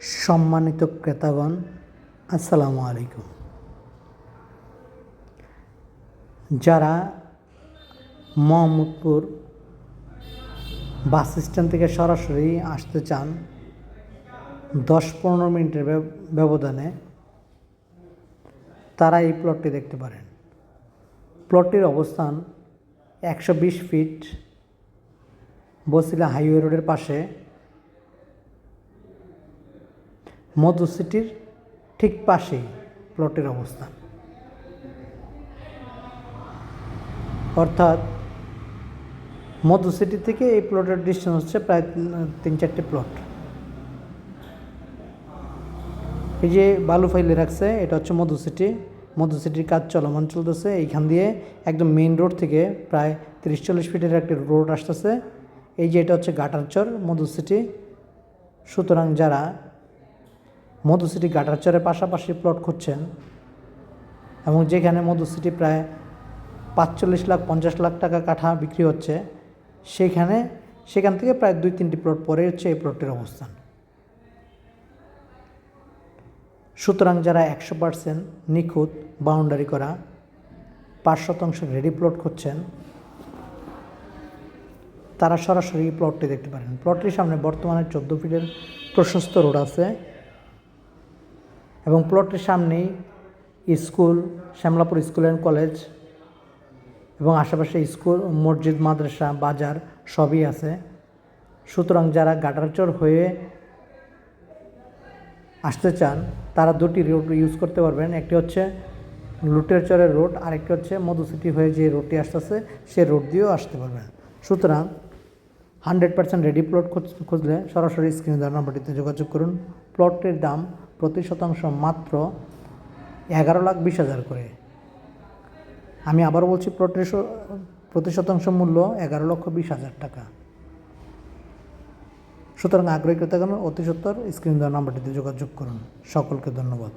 সম্মানিত ক্রেতাগণ, আসসালামু আলাইকুম। যারা মোহাম্মদপুর বাস স্ট্যান্ড থেকে সরাসরি আসতে চান, দশ পনেরো মিনিটের ব্যবধানে তারা এই প্লটটি দেখতে পারেন। প্লটটির অবস্থান একশো বিশ ফিট বসিলা হাইওয়ে রোডের পাশে। মধু সিটির ঠিক পাশেই প্লটের অবস্থান। অর্থাৎ মধু সিটি থেকে এই প্লটের ডিস্টেন্স হচ্ছে প্রায় তিন- চারটে প্লট। এই যে বালু ফাইলে রাখছে, এটা হচ্ছে মধু সিটি। মধু সিটির কাজ চলমান চলতেছে। এইখান দিয়ে একদম মেইন রোড থেকে প্রায় তিরিশ চল্লিশ ফিটের একটি রোড আসতেছে। এই যে এটা হচ্ছে গাটারচর মধু সিটি। সুতরাং যারা মধু সিটি গাটারচরের পাশাপাশি প্লট খুঁজছেন এবং যেখানে মধু সিটি প্রায় পাঁচচল্লিশ লাখ, পঞ্চাশ লাখ টাকা কাঠা বিক্রি হচ্ছে সেইখানে সেখান থেকে প্রায় দুই, তিনটি প্লট পরে হচ্ছে এই প্লটটির অবস্থান। সুতরাং যারা একশো পার্সেন্ট নিখুঁত বাউন্ডারি করা, পাঁচ শতাংশ রেডি প্লট খুঁজছেন, তারা সরাসরি প্লটটি দেখতে পারেন। প্লটটির সামনে বর্তমানে চোদ্দ ফিটের প্রশস্ত রোড আছে। এবং প্লটটির সামনেই school, Shyamlapur school and college এবং আশেপাশে স্কুল, মসজিদ, মাদ্রাসা, বাজার সবই আছে। সুতরাং যারা গাটারচর হয়ে আসতে চান, তারা দুটি রোড ইউজ করতে পারবেন। একটি হচ্ছে লুটের চরের রোড, আরেকটি হচ্ছে মধু সিটি হয়ে যে রোডটি আসতেছে, সে রোড দিয়েও আসতে পারবেন। সুতরাং হান্ড্রেড পার্সেন্ট রেডি প্লট খুঁজলে সরাসরি স্ক্রিনে দেওয়ার নাম্বারটিতে যোগাযোগ করুন। প্লটটির দাম প্রতি শতাংশ মাত্র এগারো লাখ বিশ হাজার করে। আমি আবার বলছি প্রতি শতাংশ মূল্য এগারো লক্ষ বিশ হাজার টাকা। সুতরাং আগ্রহী ক্রেতাগণ অতি সত্তর স্ক্রিন দেওয়ার নাম্বারটিতে যোগাযোগ করুন। সকলকে ধন্যবাদ।